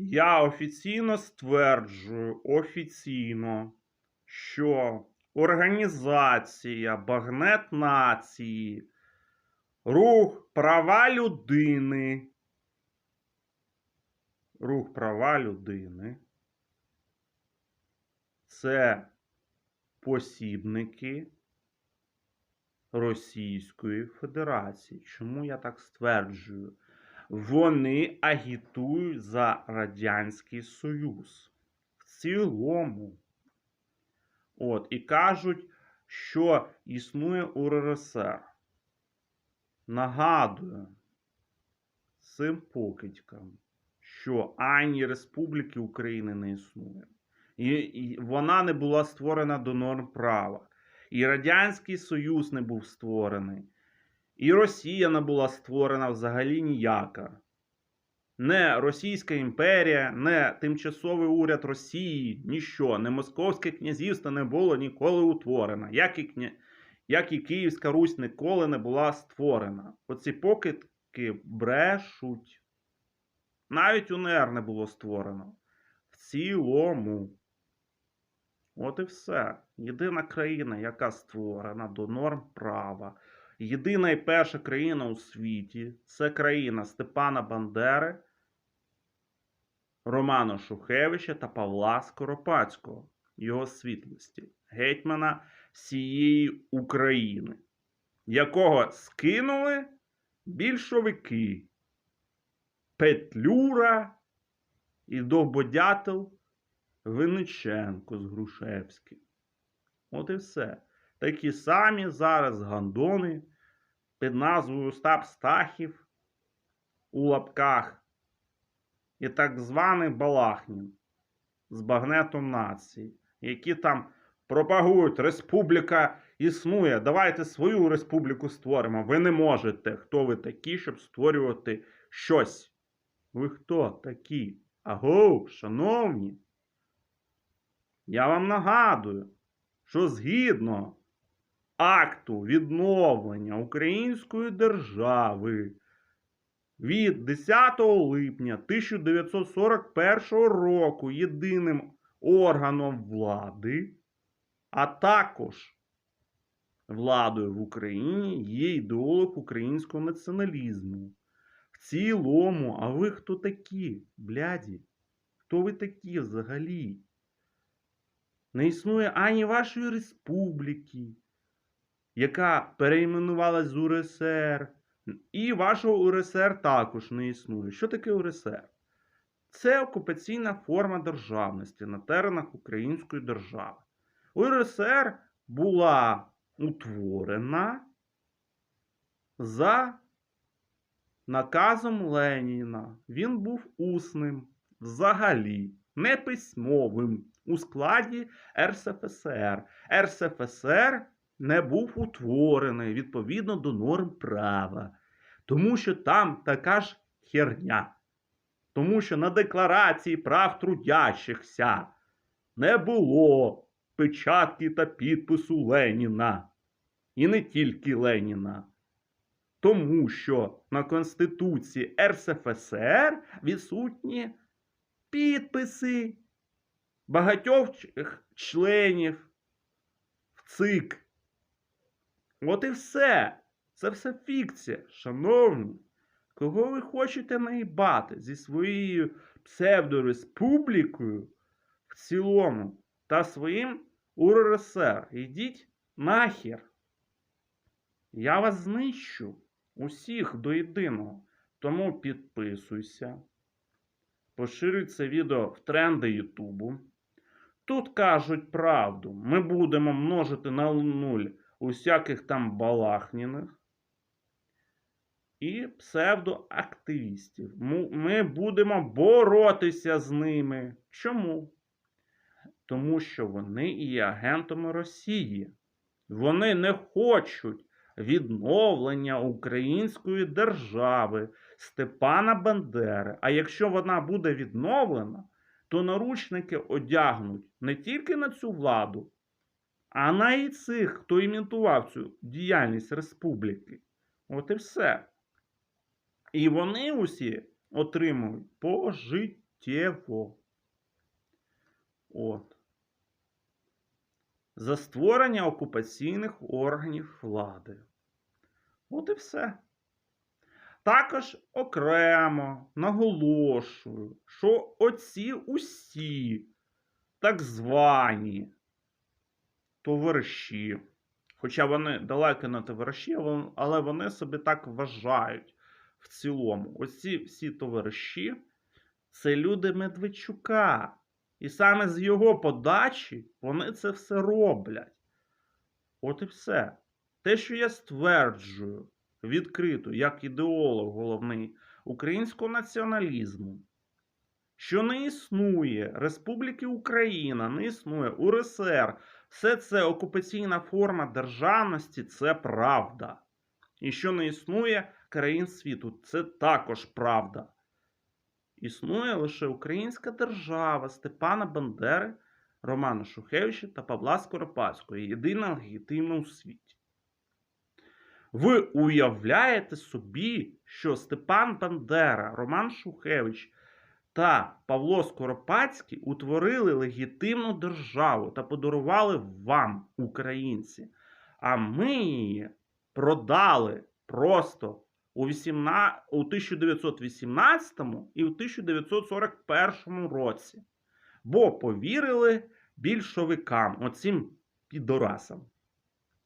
Я офіційно стверджую, офіційно, що організація Багнет Нації, рух права людини, рух права людини це посібники Російської Федерації. Чому я так стверджую? Вони агітують за Радянський Союз. В цілому. От, і кажуть, що існує УРСР. Нагадую цим покидькам, що ані Республіки України не існує. І, і вона не була створена до норм права. І Радянський Союз не був створений. І Росія не була створена взагалі ніяка. Не Російська імперія, не тимчасовий уряд Росії, ніщо, не Московське князівство не було ніколи утворено, як і, кня... як і Київська Русь ніколи не була створена. Оці покидки брешуть. Навіть УНР не було створено. В цілому. От і все. Єдина країна, яка створена до норм права. Єдина і перша країна у світі це країна Степана Бандери, Романа Шухевича та Павла Скоропадського, його світлості, гетьмана всієї України, якого скинули більшовики, Петлюра і довбодятел Винниченко з Грушевським. От і все. Такі самі зараз гандони під назвою Остап Стахів у лапках і так званий Балахнін з багнетом нації, які там пропагують Республіка існує. Давайте свою республіку створимо. Ви не можете. Хто ви такі, щоб створювати щось? Ви хто такі? Агоу, шановні. Я вам нагадую, що згідно акту відновлення Української держави від 10 липня 1941 року єдиним органом влади, а також владою в Україні є ідеолог українського націоналізму. В цілому, а ви хто такі, бляді? Хто ви такі взагалі? Не існує ані вашої республіки, яка перейменувалась з УРСР, і вашого УРСР також не існує. Що таке УРСР? Це окупаційна форма державності на теренах Української держави. УРСР була утворена за наказом Леніна. Він був усним взагалі, не письмовим у складі РСФСР. РСФСР не був утворений відповідно до норм права, тому що там така ж херня. Тому що на декларації прав трудящихся не було печатки та підпису Леніна. І не тільки Леніна. Тому що на Конституції РСФСР відсутні підписи багатьох членів в ЦИК. От і все. Це все фікція, шановні. Кого ви хочете наїбати зі своєю псевдореспублікою в цілому та своїм УРСР? Йдіть нахер. Я вас знищу усіх до єдиного. Тому підписуйся. Поширюй це відео в тренди Ютубу. Тут кажуть правду. Ми будемо множити на нуль усяких там балахніних і псевдоактивістів. Ми будемо боротися з ними. Чому? Тому що вони є агентами Росії. Вони не хочуть відновлення української держави Степана Бандери. А якщо вона буде відновлена, то наручники одягнуть не тільки на цю владу, а на і цих, хто імітував цю діяльність республіки. От і все. І вони усі отримують пожиттєво. От. За створення окупаційних органів влади. От і все. Також окремо наголошую, що оці усі так звані товариші, хоча вони далеко не товариші, але вони собі так вважають в цілому. Оці всі товариші це люди Медведчука. І саме з його подачі вони це все роблять. От і все. Те, що я стверджую відкрито, як ідеолог головний українського націоналізму, що не існує Республіки Україна, не існує УРСР, все це окупаційна форма державності, це правда. І що не існує країн світу, це також правда. Існує лише українська держава Степана Бандери, Романа Шухевича та Павла Скоропадського, єдина легітимна у світі. Ви уявляєте собі, що Степан Бандера, Роман Шухевич та Павло Скоропадський утворили легітимну державу та подарували вам, українці. А ми її продали просто у, 18, у 1918 і у 1941 році. Бо повірили більшовикам, оцим підорасам.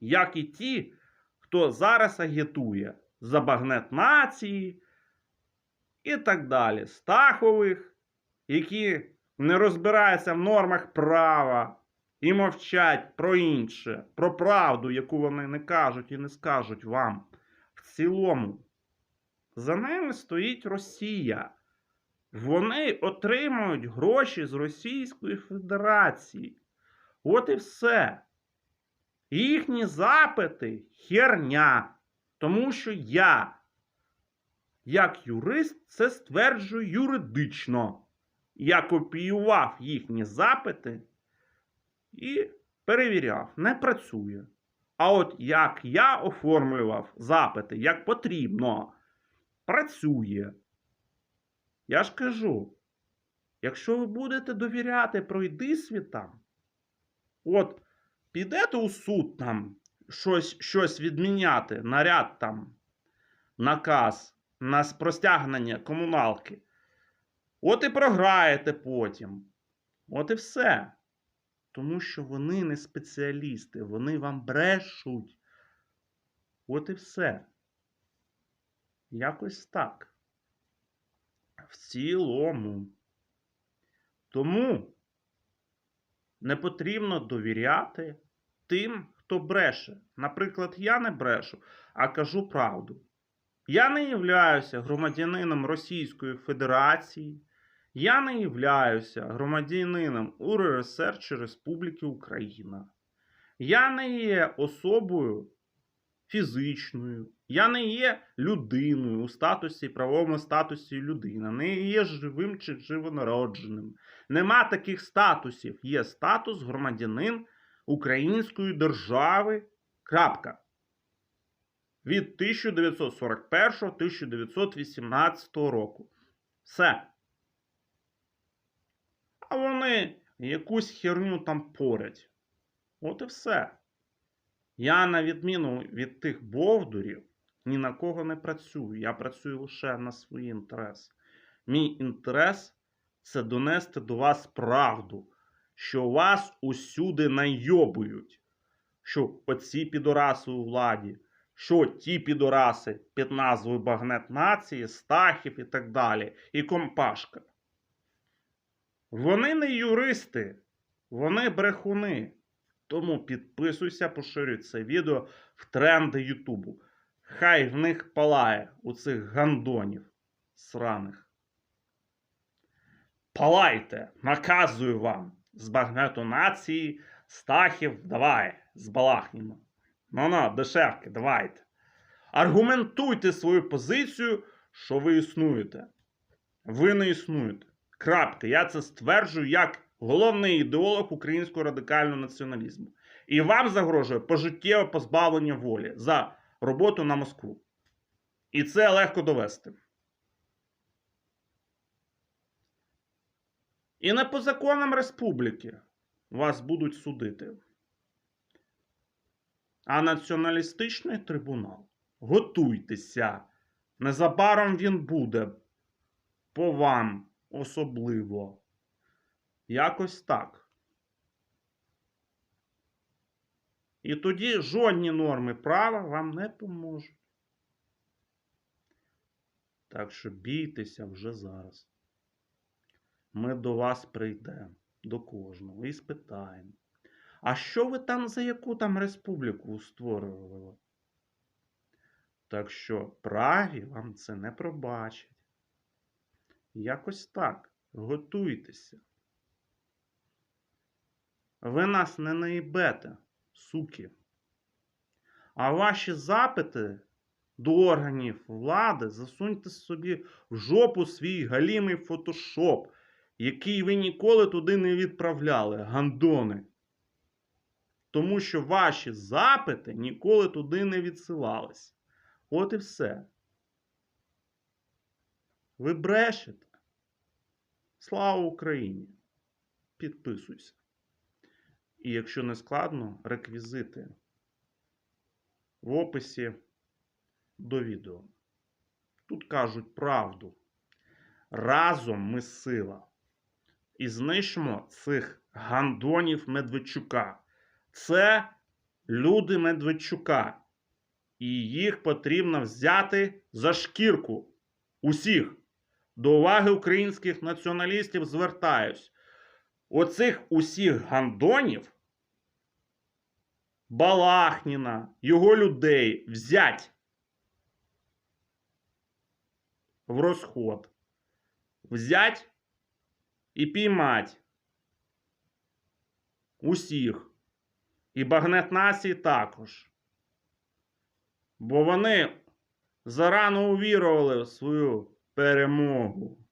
Як і ті, хто зараз агітує за багнет нації і так далі. Стахових, які не розбираються в нормах права і мовчать про інше, про правду, яку вони не кажуть і не скажуть вам. В цілому, за ними стоїть Росія. Вони отримують гроші з Російської Федерації. От і все. Їхні запити херня. Тому що я, як юрист, це стверджую юридично. Я копіював їхні запити і перевіряв, не працює. А от як я оформлював запити, як потрібно, працює. Я ж кажу, якщо ви будете довіряти пройди світам, от підете у суд там щось, щось відміняти, наряд там, наказ на простягнення комуналки, от і програєте потім. От і все. Тому що вони не спеціалісти, вони вам брешуть. От і все. Якось так. В цілому. Тому не потрібно довіряти тим, хто бреше. Наприклад, я не брешу, а кажу правду. Я не являюся громадянином Російської Федерації. Я не являюся громадянином УРСР чи Республіки Україна. Я не є особою фізичною. Я не є людиною у статусі, правовому статусі людина. Не є живим чи живонародженим. Нема таких статусів. Є статус громадянин Української держави. Крапка. Від 1941-1918 року. Все. А вони якусь херню там порять. От і все. Я, на відміну від тих бовдурів, ні на кого не працюю. Я працюю лише на свій інтерес. Мій інтерес це донести до вас правду, що вас усюди найобують, що оці підораси у владі, що ті підораси під назвою Багнет Нації, Стахів і так далі, і Компашка. Вони не юристи, вони брехуни. Тому підписуйся, поширюй це відео в тренди Ютубу. Хай в них палає у цих гандонів сраних. Палайте, наказую вам з багнету нації, стахів, давай, збалахнімо. Ну-ну, дешевки, давайте. Аргументуйте свою позицію, що ви існуєте. Ви не існуєте. Крапка. Я це стверджую як головний ідеолог українського радикального націоналізму. І вам загрожує пожиттєве позбавлення волі за роботу на Москву. І це легко довести. І не по законам республіки вас будуть судити. А націоналістичний трибунал. Готуйтеся. Незабаром він буде. По вам особливо. Якось так. І тоді жодні норми права вам не поможуть. Так що бійтеся вже зараз. Ми до вас прийдемо, до кожного, і спитаємо. А що ви там за яку там республіку створювали? Так що Прагі вам це не пробачить. Якось так. Готуйтеся. Ви нас не наїбете, суки. А ваші запити до органів влади засуньте собі в жопу свій галімий фотошоп, який ви ніколи туди не відправляли, гандони. Тому що ваші запити ніколи туди не відсилались. От і все. Ви брешете. Слава Україні! Підписуйся. І якщо не складно, реквізити в описі до відео. Тут кажуть правду. Разом ми сила. І знищимо цих гандонів Медведчука. Це люди Медведчука. І їх потрібно взяти за шкірку. Усіх. До уваги українських націоналістів звертаюсь. Оцих усіх гандонів Балахніна, його людей взять в розход. Взять і піймать усіх. І багнет нації також. Бо вони зарано увірували в свою перемогу.